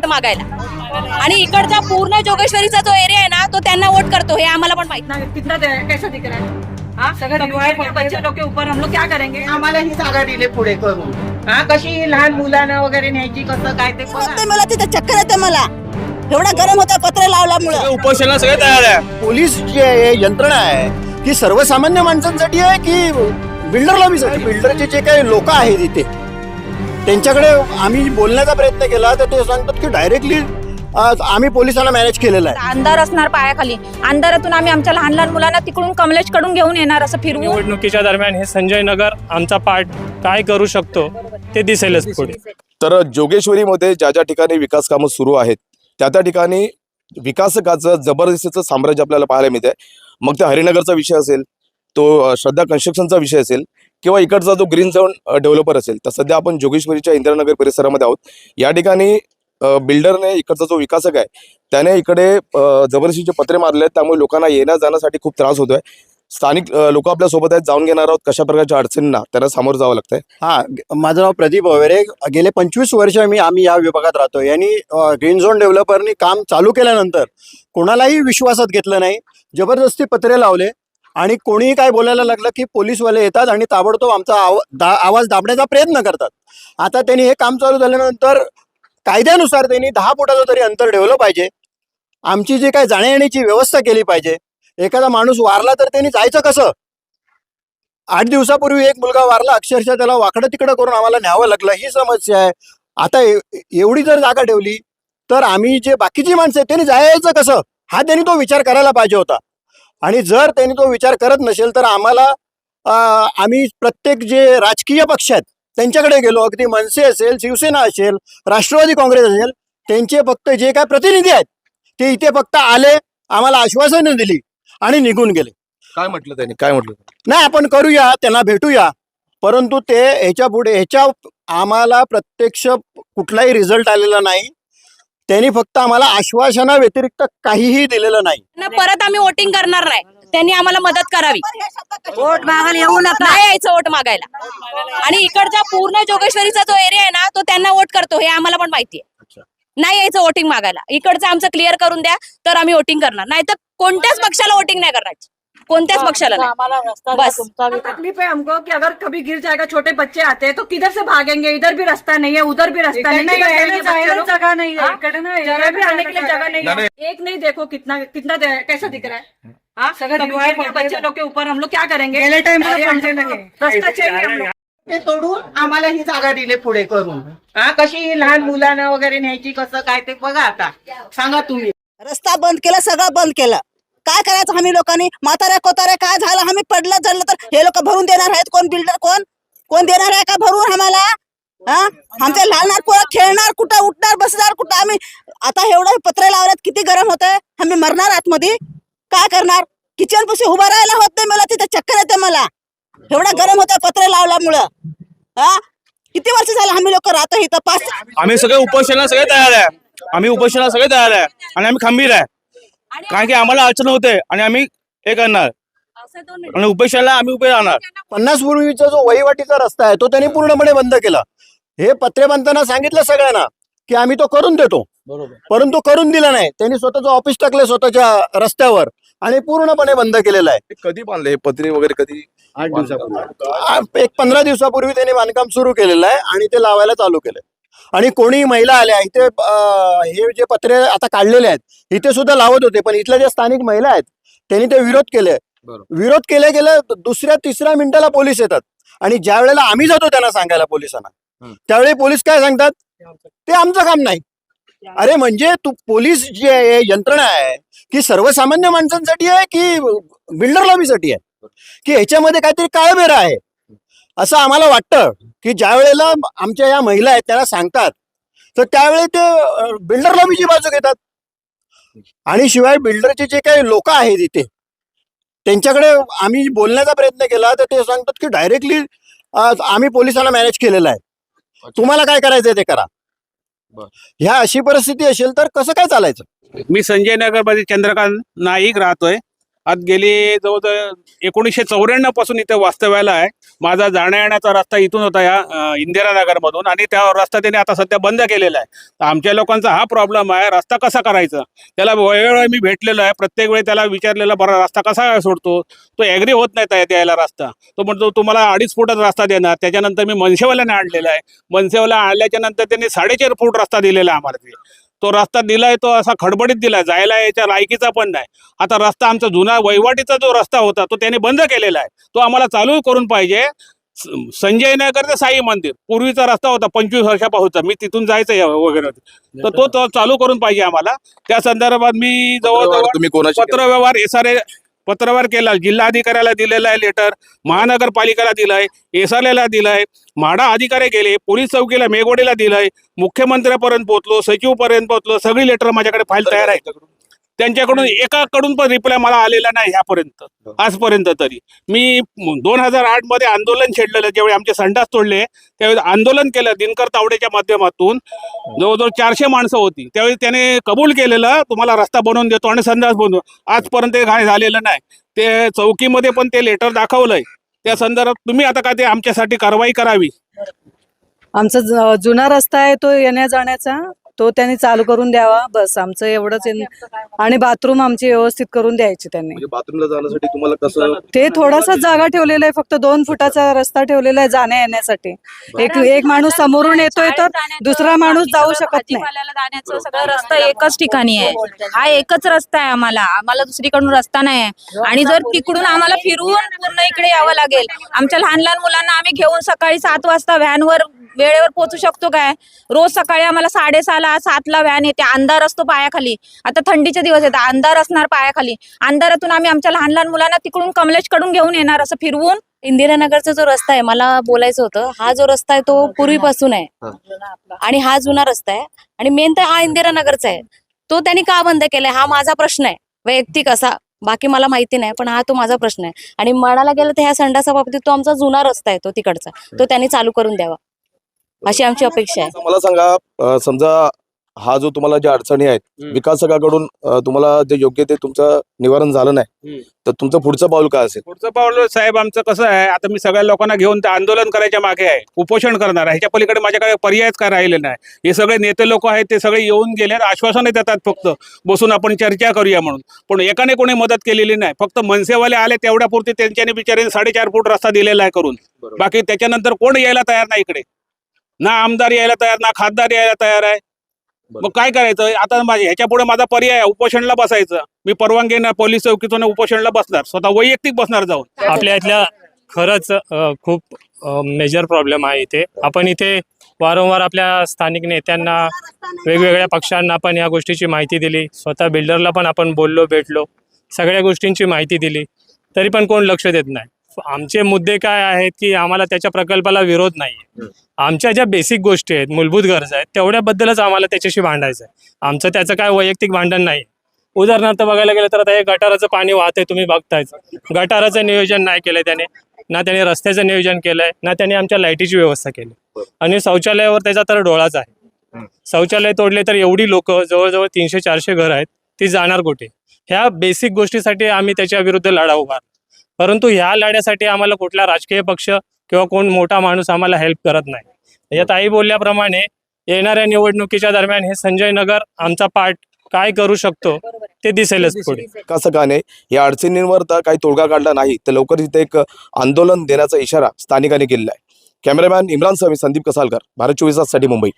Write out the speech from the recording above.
Vote मागायला. आणि इकडचा पूर्ण जोगेश्वरीचा जो एरिया आहे ना तो त्यांना वोट करतो. हे आम्हाला पण माहीत. कितना कितना दे- कैसा दिख रहा है? हाँ सगळं बच्चे लोग के ऊपर हम लोग क्या करेंगे? आम्हाला ही जागा दिली पुढे करून. हा? कशी लहान मुलांना वगैरे न्यायची कसं काय ते बघा. मला तिथे चक्कर येते मला. एवढा गरम होता पत्र लावल्यामुळं. उपोषणाला सगळे तयार आहे. पोलीस जी आहे यंत्रणा आहे ती सर्वसामान्य माणसांसाठी आहे की बिल्डर लॉबीसाठी बिल्डरचे जे काही लोक आहेत इथे त्यांच्याकडे आम्ही बोलण्याचा प्रयत्न केला तर ते सांगतात की डायरेक्टली आम्ही पोलिसांना मॅनेज केलेलं आहे. अंधार असणार पायाखाली. अंधारातून आम्ही आमच्या लहान लहान मुलांना तिकडून कमलेशकडून घेऊन येणार असं फिरवून. निवडणुकीच्या दरम्यान हे संजय नगर आमचा पार्ट काय करू शकतो ते दिसेलच पुढे. तर जोगेश्वरीमध्ये ज्या ज्या ठिकाणी विकास कामं सुरू आहेत त्या त्या ठिकाणी विकासकाचं जबरदस्तीचं साम्राज्य आपल्याला पाहायला मिळते मग ते हरिनगरचा विषय असेल तो श्रद्धा कन्स्ट्रक्शनचा विषय असेल किंवा इकडचा जो ग्रीन झोन डेव्हलपर असेल तर सध्या आपण जोगेश्वरीच्या इंदिरानगर परिसरामध्ये आहोत. या ठिकाणी बिल्डरने इकडचा जो विकासक आहे त्याने इकडे जबरदस्तीचे पत्रे मारले आहेत. त्यामुळे लोकांना येण्या जाण्यासाठी खूप त्रास होतोय. स्थानिक लोक आपल्यासोबत आहेत जाऊन घेणार आहोत. कशा प्रकारच्या अडचणींना त्यांना सामोरं जावं लागतंय. हा माझं नाव प्रदीप वगैरे गेले पंचवीस वर्ष मी आम्ही या विभागात राहतो यांनी ग्रीन झोन डेव्हलपरनी काम चालू केल्यानंतर कोणालाही विश्वासात घेतलं नाही. जबरदस्ती पत्रे लावले. आणि कोणीही काय बोलायला लागलं की पोलीसवाले येतात आणि ताबडतोब आमचा आव दा आवाज दाबण्याचा प्रयत्न करतात. आता त्यांनी हे काम चालू झाल्यानंतर कायद्यानुसार त्यांनी दहा फुटाचं तरी अंतर ठेवलं पाहिजे. आमची जी काय जाण्यायेण्याची व्यवस्था केली पाहिजे. एखादा माणूस वारला तर त्यांनी जायचं कसं? आठ दिवसापूर्वी एक मुलगा वारला अक्षरशः त्याला वाकडं तिकडं करून आम्हाला न्यावं लागलं. ही समस्या आहे. आता एवढी जर जागा ठेवली तर आम्ही जे बाकीची माणसं आहेत त्यांनी जायचं कसं? हा त्यांनी तो विचार करायला पाहिजे होता. आणि जर त्यांनी तो विचार करत नसेल तर आम्हाला आम्ही प्रत्येक जे राजकीय पक्ष आहेत त्यांच्याकडे गेलो. अगदी मनसे असेल शिवसेना असेल राष्ट्रवादी काँग्रेस असेल त्यांचे फक्त जे काय प्रतिनिधी आहेत ते इथे फक्त आले आम्हाला आश्वासनं दिली आणि निघून गेले. काय म्हटलं त्यांनी? काय म्हटलं नाही आपण करूया त्यांना भेटूया. परंतु ते ह्याच्या पुढे ह्याच्या आम्हाला प्रत्यक्ष कुठलाही रिझल्ट आलेला नाही. त्यांनी फक्त आम्हाला आश्वासना व्यतिरिक्त काहीही दिलेलं नाही. ना परत आम्ही वोटिंग करणार नाही. त्यांनी आम्हाला मदत करावी. वोट मागायला येऊ नका. नाही यायचं वोट मागायला. आणि इकडचा पूर्ण जोगेश्वरीचा जो एरिया आहे ना तो त्यांना वोट करतो. हे आम्हाला पण माहितीये नाही यायचं वोटिंग मागायला. इकडचं आमचं क्लिअर करून द्या तर आम्ही वोटिंग करणार. नाही तर कोणत्याच पक्षाला वोटिंग नाही करणार. कोणत्याच पक्षाला नाही. बस. तकलीफ है हमको कि अगर कभी गिर जाएगा छोटे बच्चे आते हैं तो किधर से भागेंगे? इधर भी रास्ता नहीं है उधर भी रास्ता नहीं है जगह नहीं है? जगह भी आने के लिए जगह नहीं है। एक नहीं देखो कितना कितना कैसा दिख रहा है? हाँ? सगळं बच्चे लोग के ऊपर हम लोग क्या करेंगे? रास्ता चाहिए हम लोग। ते तोडून आम्हाला ही जागा दिली पुढे करून. हा? कशी लहान मुलांना वगैरे न्यायची कसं काय ते बघा आता. सांगा तुम्ही. रस्ता बंद केला सगळं बंद केलं. काय करायचं आम्ही लोकांनी? म्हाताऱ्या कोताऱ्या काय झालं? आम्ही पडलं चढलं तर हे लोक भरून देणार आहेत? कोण बिल्डर कोण? कोण देणार आहे का भरून आम्हाला? हा? आमच्या लहान पोरं खेळणार कुठं उठणार बसणार कुठं? आम्ही आता एवढं पत्रे लावल्यात किती गरम होत आम्ही मरणार आतमध्ये? काय करणार? किचन पशी उभं राहायला होत नाही मला तिथे चक्कर येते मला. एवढं गरम होत पत्रे लावल्यामुळं. हा? किती वर्ष झालं आम्ही लोक राहतो इथं? पाच आम्ही सगळे उपोषणाला सगळे तयार आहे. आम्ही उपोषणाला सगळे तयार आहे. आणि आम्ही खंबीर आहे. कारण की आम्हाला अडचण होते आणि आम्ही हे करणार. आणि उपोषणाला आम्ही उभे राहणार. पन्नास पूर्वीचा जो वहिवाटीचा रस्ता आहे तो त्यांनी पूर्णपणे बंद केला. हे पत्रे बांधताना सांगितलं सगळ्यांना की आम्ही तो करून देतो. परंतु करून दिला नाही. त्यांनी स्वतःचं ऑफिस टाकले स्वतःच्या रस्त्यावर आणि पूर्णपणे बंद केलेलं आहे. कधी बांधले हे पत्रे वगैरे कधी आठ दिवसापूर्वी. एक पंधरा दिवसापूर्वी त्यांनी बांधकाम सुरू केलेलं आहे आणि ते लावायला चालू केलंय. आणि कोणी महिला आल्या इथे हे जे पत्रे आता काढलेले आहेत इथे सुद्धा लावत होते पण इथल्या ज्या स्थानिक महिला आहेत त्यांनी ते विरोध केले. विरोध केले गेले दुसऱ्या तिसऱ्या मिनिटाला पोलीस येतात. आणि ज्या वेळेला आम्ही जातो त्यांना सांगायला पोलिसांना. त्यावेळी पोलीस काय सांगतात? ते आमचं काम नाही. अरे म्हणजे तू पोलीस जी आहे यंत्रणा आहे की सर्वसामान्य माणसांसाठी आहे की बिल्डर लॉबीसाठी आहे? की ह्याच्यामध्ये काहीतरी काळबेरा आहे? असं आम्हाला वाटतं की ज्या वेळेला आमच्या या महिला आहेत त्याला सांगतात तर त्यावेळी ते बिल्डर लॉबीची बाजू घेतात. आणि शिवाय बिल्डरचे जे काही लोक आहेत इथे त्यांच्याकडे आम्ही बोलण्याचा प्रयत्न केला तर ते सांगतात की डायरेक्टली आम्ही पोलिसांना मॅनेज केलेलं आहे. तुम्हाला काय करायचंय ते करा. ह्या अशी परिस्थिती असेल तर कसं काय चालायचं? मी संजय नगरमध्ये चंद्रकांत नाईक राहतोय. आज गेली जवळजवळ एकोणीसशे चौऱ्याण्णवपासून इथे वास्तव्याला आहे. माझा जाण्या येण्याचा रस्ता इथून होता या इंदिरा इंदिरानगर मधून आणि त्या रस्ता त्यांनी आता सध्या बंद केलेला आहे. तर आमच्या लोकांचा हा प्रॉब्लेम आहे रस्ता कसा करायचा? त्याला वेळोवेळी मी भेटलेलो आहे. प्रत्येक वेळी त्याला विचारलेला बरा रस्ता कसा सोडतो? तो ॲग्री होत नाही त्या द्यायला रस्ता. तो म्हणतो तुम्हाला अडीच फुटाचा रस्ता देणार. त्याच्यानंतर मी मनसेवाल्याने आणलेला आहे. मनसेवाला आणल्याच्या नंतर त्यांनी साडेचार फूट रस्ता दिलेला आहे आम्हाला ते. रस्ता दिलाय तो असा खडबडीत दिलाय जायला याच्या लायकीचा पण नाही आता रस्ता आमचा जुना वहिवाटीचा जो रस्ता होता तो त्याने बंद केलेला आहे तो आम्हाला चालू करून पाहिजे संजय नगर ते साई मंदिर पूर्वीचा रस्ता होता पंचवीस वर्षापासूनचा मी तिथून जायचं वगैरे तर तो तो चालू करून पाहिजे आम्हाला त्या संदर्भात मी जवळजवळ केलं? पत्रव्यवहार एस आर पत्रव्यवहार केला जिल्हाधिकाऱ्याला दिलेला आहे लेटर महानगरपालिकेला दिलंय एस आर एला दिलंय म्हाडा अधिकारी गेले पोलीस चौकीला मेघवाडीला दिलंय मुख्यमंत्र्यापर्यंत पोहोचलो सचिवपर्यंत पोहोचलो सगळी लेटर माझ्याकडे फाईल तयार आहे त्यांच्याकडून एकाकडून पण रिप्लाय मला आलेला नाही ह्यापर्यंत. आजपर्यंत तरी. मी दोन हजार आठमध्ये आंदोलन छेडलेलं ज्यावेळी आमचे संडास तोडले त्यावेळी आंदोलन केलं दिनकर तावडेच्या माध्यमातून. जवळजवळ चारशे माणसं होती. त्यावेळी त्याने कबूल केलेलं तुम्हाला रस्ता बनवून देतो आणि संडास बनवू आजपर्यंत ते काय झालेलं नाही. ते चौकीमध्ये पण ते लेटर दाखवलंय. त्या संदर्भात तुम्ही आता काय ते आमच्यासाठी कारवाई करावी? आमचा जुना रस्ता आहे तो येण्या जाण्याचा तो त्यांनी चालू करून द्यावा. बस आमचं एवढंच आहे. आणि बाथरूम आमची व्यवस्थित करून द्यायची त्यांनी. म्हणजे बाथरूमला जाण्यासाठी तुम्हाला कसं ते थोडासा जागा ठेवलेला आहे. फक्त दोन फुटाचा रस्ता ठेवलेला आहे जाण्या येण्यासाठी. एक एक माणूस समोरून येतोय तर दुसरा माणूस जाऊ शकत नाही. जाण्याचं सगळं रस्ता एकच ठिकाणी आहे. हा एकच रस्ता आहे आम्हाला. आम्हाला दुसरीकडून रस्ता नाही आहे. आणि जर तिकडून आम्हाला फिरून पूर्ण इकडे यावं लागेल. आमच्या लहान लहान मुलांना आम्ही घेऊन सकाळी सात वाजता व्हॅनवर वेळेवर पोहोचू शकतो काय? रोज सकाळी आम्हाला साडेसहाला सातला व्हॅन येते? अंधार असतो पायाखाली. आता थंडीचे दिवस येतात अंधार असणार पायाखाली. अंधारातून आम्ही आमच्या लहान लहान मुलांना तिकडून कमलेशकडून घेऊन येणार असं फिरवून. इंदिरानगरचा जो रस्ता आहे मला बोलायचं होतं हा जो रस्ता आहे तो पूर्वीपासून आहे. आणि हा जुना रस्ता आहे. आणि मेन तर हा इंदिरानगरचा आहे. तो त्यांनी का बंद केलाय? हा माझा प्रश्न आहे. वैयक्तिक असा. बाकी मला माहिती नाही पण हा तो माझा प्रश्न आहे. आणि म्हणायला गेलं तर ह्या संडासा बाबतीत तो आमचा जुना रस्ता आहे तो तिकडचा. तो त्यांनी चालू करून द्यावा. अशी आमची अपेक्षा आहे. मला सांगा समजा हा जो तुम्हाला ज्या अडचणी आहेत. विकासकाकडून तुम्हाला जे योग्य ते तुमचं निवारण झालं नाही. तर तुमचं पुढचं पाऊल काय असेल? पुढचं पाऊल साहेब आमचं कसं आहे आता मी सगळ्या लोकांना घेऊन ते आंदोलन करायच्या मागे आहे उपोषण करणार आहे ह्याच्या पलीकडे माझ्याकडे पर्यायच काय राहिले नाही. हे सगळे नेते लोक आहेत ते सगळे येऊन गेले आश्वासन देतात फक्त बसून आपण चर्चा करूया म्हणून. पण एकाने कोणी मदत केलेली नाही फक्त मनसेवाले आले तेवढ्यापुरती त्यांच्याने बिचारे साडेचार फूट रस्ता दिलेला आहे करून. बाकी त्याच्यानंतर कोण यायला तयार नाही इकडे? ना आमदार यायला तयार ना खासदार यायला तयार आहे. मग काय करायचं? आता माझ्या ह्याच्या पुढे माझा पर्याय उपोषणला बसायचं. मी परवानगी ना पोलीस चौकीतून उपोषणला बसणार स्वतः वैयक्तिक बसणार जाऊन. आपल्या इथल्या खरंच खूप मेजर प्रॉब्लेम आहे इथे. आपण इथे वारंवार आपल्या स्थानिक नेत्यांना वेगवेगळ्या पक्षांना पण या गोष्टीची माहिती दिली. स्वतः बिल्डरला पण आपण बोललो भेटलो. सगळ्या गोष्टींची माहिती दिली. तरी पण कोण लक्ष देत नाही. आमचे मुद्दे काय आहेत की आम्हाला त्याच्या प्रकल्पाला विरोध नाही आमच्या ज्या बेसिक गोष्टी आहेत मूलभूत गरजा आहेत तेवढ्याबद्दलच आम्हाला त्याच्याशी भांडायचं आहे आमचं त्याचं काय वैयक्तिक भांडण नाही. उदाहरणार्थ बघायला गेलं तर आता हे गटाराचं पाणी वाहतंय तुम्ही बघतायच. गटाराचं नियोजन नाही केलंय त्याने. ना त्याने रस्त्याचं नियोजन केलंय ना त्याने आमच्या लाईटीची व्यवस्था केली. आणि शौचालयावर त्याचा तर डोळाच आहे. शौचालय तोडले तर एवढी लोक जवळजवळ तीनशे चारशे घर आहेत ती जाणार कुठे? ह्या बेसिक गोष्टीसाठी आम्ही त्याच्या विरुद्ध लढा उभार परंतु ह्या लढ्यासाठी आम्हाला कुठला राजकीय पक्ष किंवा कोण मोठा माणूस आम्हाला हेल्प करत नाही. या ताई बोलल्याप्रमाणे येणाऱ्या निवडणुकीच्या दरम्यान हे संजय नगर आमचा पार्ट काय करू शकतो ते दिसेलच पुढे. विकासकाने या अडचणींवर तर काही तोडगा काढला नाही तर लवकर इथे एक आंदोलन देण्याचा इशारा स्थानिकांनी केलेला आहे. कॅमेरामॅन इम्रान समी संदीप कसालकर भारत चोवीस ताससाठी मुंबई.